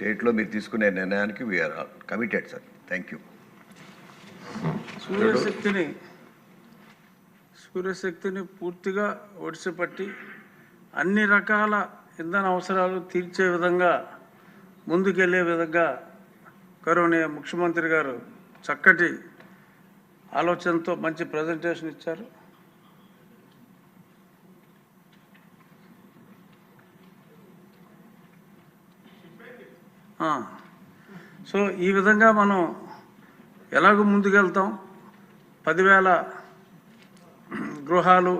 స్టేట్లో మీరు తీసుకునే నిర్ణయానికి we're committed sir thank you సూర్యశక్తిని సూర్యశక్తిని పూర్తిగా ఒడిసిపట్టి అన్ని రకాల ఇంధన అవసరాలు తీర్చే విధంగా ముందుకెళ్ళే విధంగా కరోనా ముఖ్యమంత్రి గారు చక్కటి ఆలోచనతో మంచి ప్రజెంటేషన్ ఇచ్చారు. సో ఈ విధంగా మనం ఎలాగో ముందుకెళ్తాం. పదివేల గృహాలు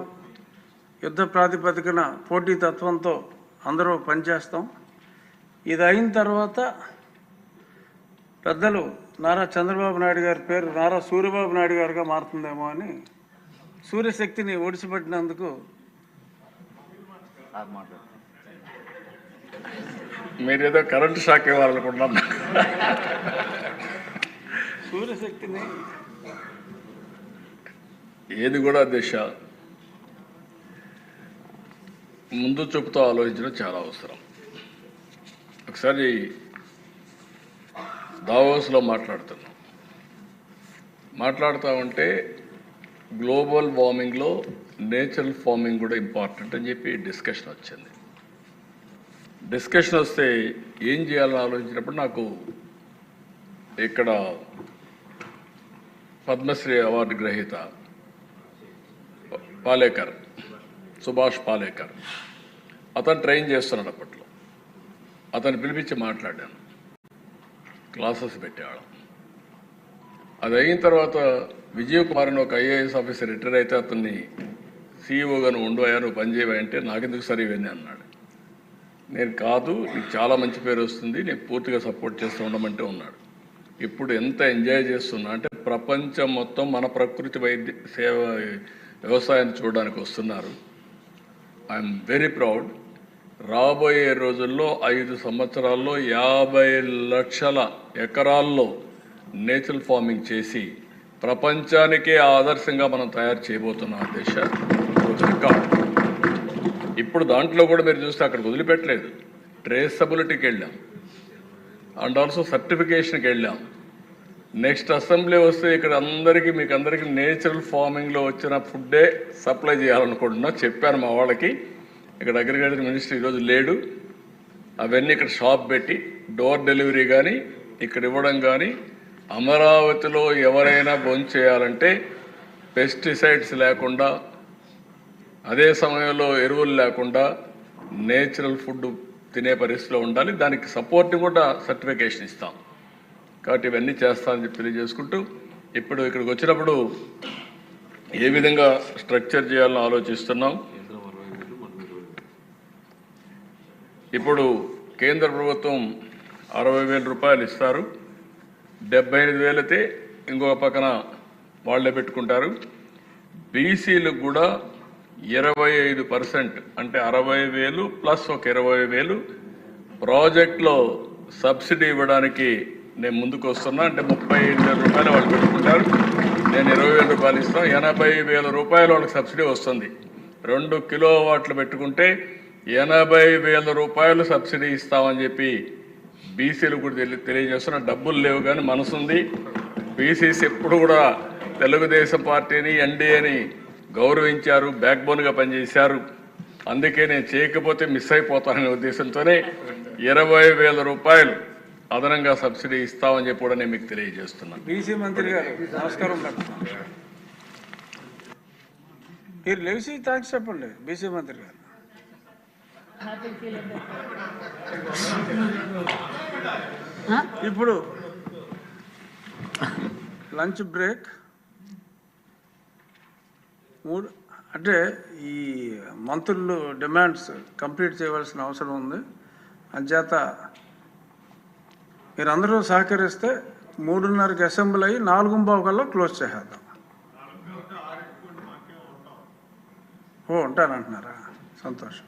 యుద్ధ ప్రాతిపదికన పోటీ తత్వంతో అందరూ పనిచేస్తాం. ఇది అయిన తర్వాత పెద్దలు నారా చంద్రబాబు నాయుడు గారి పేరు నారా సూర్యబాబు నాయుడు గారుగా మారుతుందేమో అని సూర్యశక్తిని ఒడిసిపెట్టినందుకు మీరేదో కరెంటు షాక్ ఇవ్వాలనుకుంటున్నాం సూర్యశక్తిని ఏది కూడా దిశ. ముందు చూపుతో ఆలోచించడం చాలా అవసరం. ఒకసారి దావోస్లో మాట్లాడుతున్నాం. మాట్లాడుతూ ఉంటే గ్లోబల్ వార్మింగ్లో నేచురల్ ఫార్మింగ్ కూడా ఇంపార్టెంట్ అని చెప్పి డిస్కషన్ వచ్చింది. డిస్కషన్ వస్తే ఏం చేయాలని ఆలోచించినప్పుడు నాకు ఇక్కడ పద్మశ్రీ అవార్డు గ్రహీత పాలేకర్ సుభాష్ పాలేకర్. అతను ట్రైన్ చేస్తున్నాడు అప్పట్లో. అతను పిలిపించి మాట్లాడాను. క్లాసెస్ పెట్టేవాళ్ళం. అది అయిన తర్వాత విజయ్ కుమార్ అని ఒక ఐఏఎస్ ఆఫీసర్ రిటైర్ అయితే అతన్ని సీఈఓగా నువ్వు ఉండవా నువ్వు పనిచేయవా అంటే నాకెందుకు సరే ఇవన్నీ అన్నాడు. నేను కాదు నీకు చాలా మంచి పేరు వస్తుంది నేను పూర్తిగా సపోర్ట్ చేస్తూ ఉండమంటే ఉన్నాడు. ఇప్పుడు ఎంత ఎంజాయ్ చేస్తున్నా అంటే ప్రపంచం మొత్తం మన ప్రకృతి వైద్య సేవ వ్యవసాయాన్ని చూడడానికి వస్తున్నారు. ఐఎమ్ వెరీ ప్రౌడ్ రాబోయే రోజుల్లో ఐదు సంవత్సరాల్లో యాభై లక్షల ఎకరాల్లో నేచురల్ ఫార్మింగ్ చేసి ప్రపంచానికే ఆదర్శంగా మనం తయారు చేయబోతున్నాం దేశ రికార్డ్ ఇప్పుడు దాంట్లో కూడా మీరు చూస్తే అక్కడికి వదిలిపెట్టలేదు. ట్రేసబిలిటీకి వెళ్ళాం. అండ్ ఆల్సో సర్టిఫికేషన్కి వెళ్ళాం. నెక్స్ట్ అసెంబ్లీ వస్తే ఇక్కడ అందరికీ మీకు అందరికీ నేచురల్ ఫార్మింగ్లో వచ్చిన ఫుడ్డే సప్లై చేయాలనుకుంటున్నా. చెప్పాను మా వాళ్ళకి. ఇక్కడ అగ్రికల్చర్ మినిస్టర్ ఈరోజు లేడు. అవన్నీ ఇక్కడ షాప్ పెట్టి డోర్ డెలివరీ కానీ ఇక్కడ ఇవ్వడం కానీ అమరావతిలో ఎవరైనా భోజనం చేయాలంటే పెస్టిసైడ్స్ లేకుండా అదే సమయంలో ఎరువులు లేకుండా నేచురల్ ఫుడ్ తినే పరిస్థితిలో ఉండాలి. దానికి సపోర్ట్ కూడా సర్టిఫికేషన్ ఇస్తాం. కాబట్టి ఇవన్నీ చేస్తామని చెప్పి తెలియజేసుకుంటూ ఇప్పుడు ఇక్కడికి వచ్చినప్పుడు ఏ విధంగా స్ట్రక్చర్ చేయాలని ఆలోచిస్తున్నాం. ఇప్పుడు కేంద్ర ప్రభుత్వం అరవై వేల రూపాయలు ఇస్తారు. డెబ్బై ఎనిమిది వేలైతే ఇంకొక పక్కన వాళ్ళే పెట్టుకుంటారు. బీసీలకు కూడా ఇరవై ఐదు పర్సెంట్ అంటే అరవై వేలు ప్లస్ ఒక ఇరవై వేలు ప్రాజెక్ట్లో సబ్సిడీ ఇవ్వడానికి నేను ముందుకు వస్తున్నా. అంటే ముప్పై ఐదు వేల రూపాయలు వాళ్ళు పెట్టుకుంటారు. నేను ఇరవై వేల రూపాయలు ఇస్తాను ఎనభై వేల రూపాయలు వాళ్ళకి సబ్సిడీ వస్తుంది. రెండు కిలో వాట్లు పెట్టుకుంటే ఎనభై వేల రూపాయలు సబ్సిడీ ఇస్తామని చెప్పి బీసీలు కూడా తెలి తెలియజేస్తున్న. డబ్బులు లేవు కానీ మనసుంది. బీసీస్ ఎప్పుడు కూడా తెలుగుదేశం పార్టీని ఎన్డీఏని గౌరవించారు బ్యాక్ బోన్గా పనిచేశారు. అందుకే నేను చేయకపోతే మిస్ అయిపోతాననే ఉద్దేశంతోనే ఇరవై వేల రూపాయలు అదనంగా సబ్సిడీ ఇస్తామని చెప్పి కూడా నేను మీకు తెలియజేస్తున్నాను. బీసీ మంత్రి గారు నమస్కారం. మీరు లేచి థ్యాంక్స్ చెప్పండి బీసీ మంత్రి గారు. ఇప్పుడు లంచ్ బ్రేక్. మూడు అంటే ఈ మంత్రులు డిమాండ్స్ కంప్లీట్ చేయవలసిన అవసరం ఉంది. అంచేత మీరందరూ సహకరిస్తే మూడున్నరకి అసెంబ్లీ అయ్యి నాలుగు బావుకల్లా క్లోజ్ చేసేద్దాం. ఓ ఉంటానంటున్నారా? సంతోషం.